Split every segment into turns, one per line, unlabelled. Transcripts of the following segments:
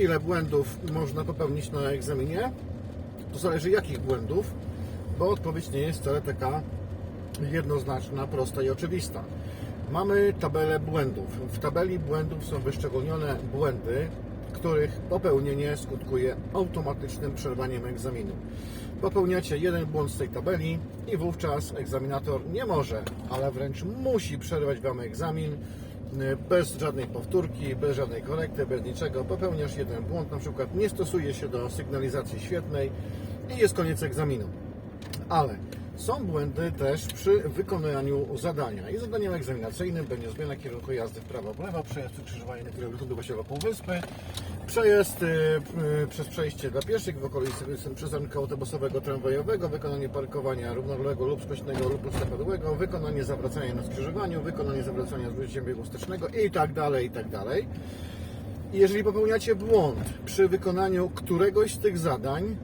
ile błędów można popełnić na egzaminie, to zależy jakich błędów, bo odpowiedź nie jest wcale taka jednoznaczna, prosta i oczywista. Mamy tabelę błędów. W tabeli błędów są wyszczególnione błędy, których popełnienie skutkuje automatycznym przerwaniem egzaminu. Popełniacie jeden błąd z tej tabeli i wówczas egzaminator nie może, ale wręcz musi przerwać Wam egzamin bez żadnej powtórki, bez żadnej korekty, bez niczego. Popełniasz jeden błąd, na przykład nie stosuje się do sygnalizacji świetnej i jest koniec egzaminu. Ale są błędy też przy wykonaniu zadania. I zadaniem egzaminacyjnym będzie zmiana kierunku jazdy w prawo w lewo, przejazd przy skrzyżowaniu niektórych odbywa się wokół wyspy, przejazd y, y, przez przejście dla pieszych w okolicy przystanku autobusowego, tramwajowego, wykonanie parkowania równoległego lub skośnego lub prostopadłego, wykonanie zawracania na skrzyżowaniu, wykonanie zawracania z użyciem biegu wstecznego i tak dalej, i tak dalej. Jeżeli popełniacie błąd przy wykonaniu któregoś z tych zadań,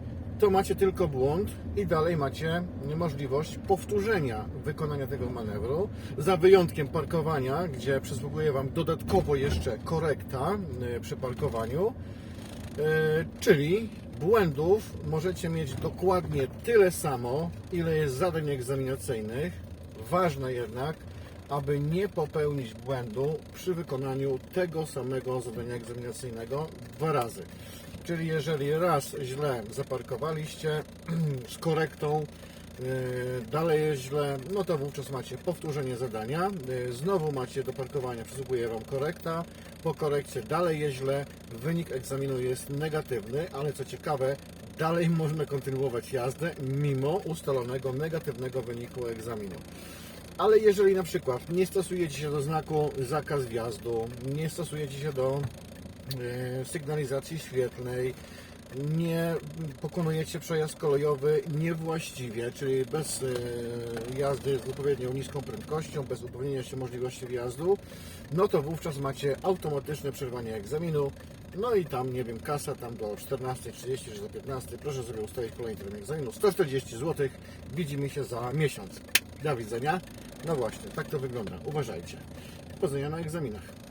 to macie tylko błąd i dalej macie możliwość powtórzenia wykonania tego manewru, za wyjątkiem parkowania, gdzie przysługuje Wam dodatkowo jeszcze korekta y, przy parkowaniu. E, Czyli błędów możecie mieć dokładnie tyle samo, ile jest zadań egzaminacyjnych. Ważne jednak, aby nie popełnić błędu przy wykonaniu tego samego zadania egzaminacyjnego dwa razy. Czyli jeżeli raz źle zaparkowaliście z korektą, yy, dalej jest źle, no to wówczas macie powtórzenie zadania. Yy, Znowu macie do parkowania, przysługuje Wam korekta. Po korekcie dalej jest źle, wynik egzaminu jest negatywny, ale co ciekawe, dalej można kontynuować jazdę mimo ustalonego negatywnego wyniku egzaminu. Ale jeżeli na przykład nie stosujecie się do znaku zakaz wjazdu, nie stosujecie się do e, sygnalizacji świetlnej, nie pokonujecie przejazd kolejowy niewłaściwie, czyli bez e, jazdy z odpowiednią niską prędkością, bez upewnienia się możliwości wjazdu, no to wówczas macie automatyczne przerwanie egzaminu. No i tam, nie wiem, kasa tam do 14.30 czy do 15. Proszę sobie ustalić kolejny termin egzaminu. 140 zł. Widzimy się za miesiąc. Do widzenia. No właśnie, tak to wygląda. Uważajcie. Powodzenia na egzaminach.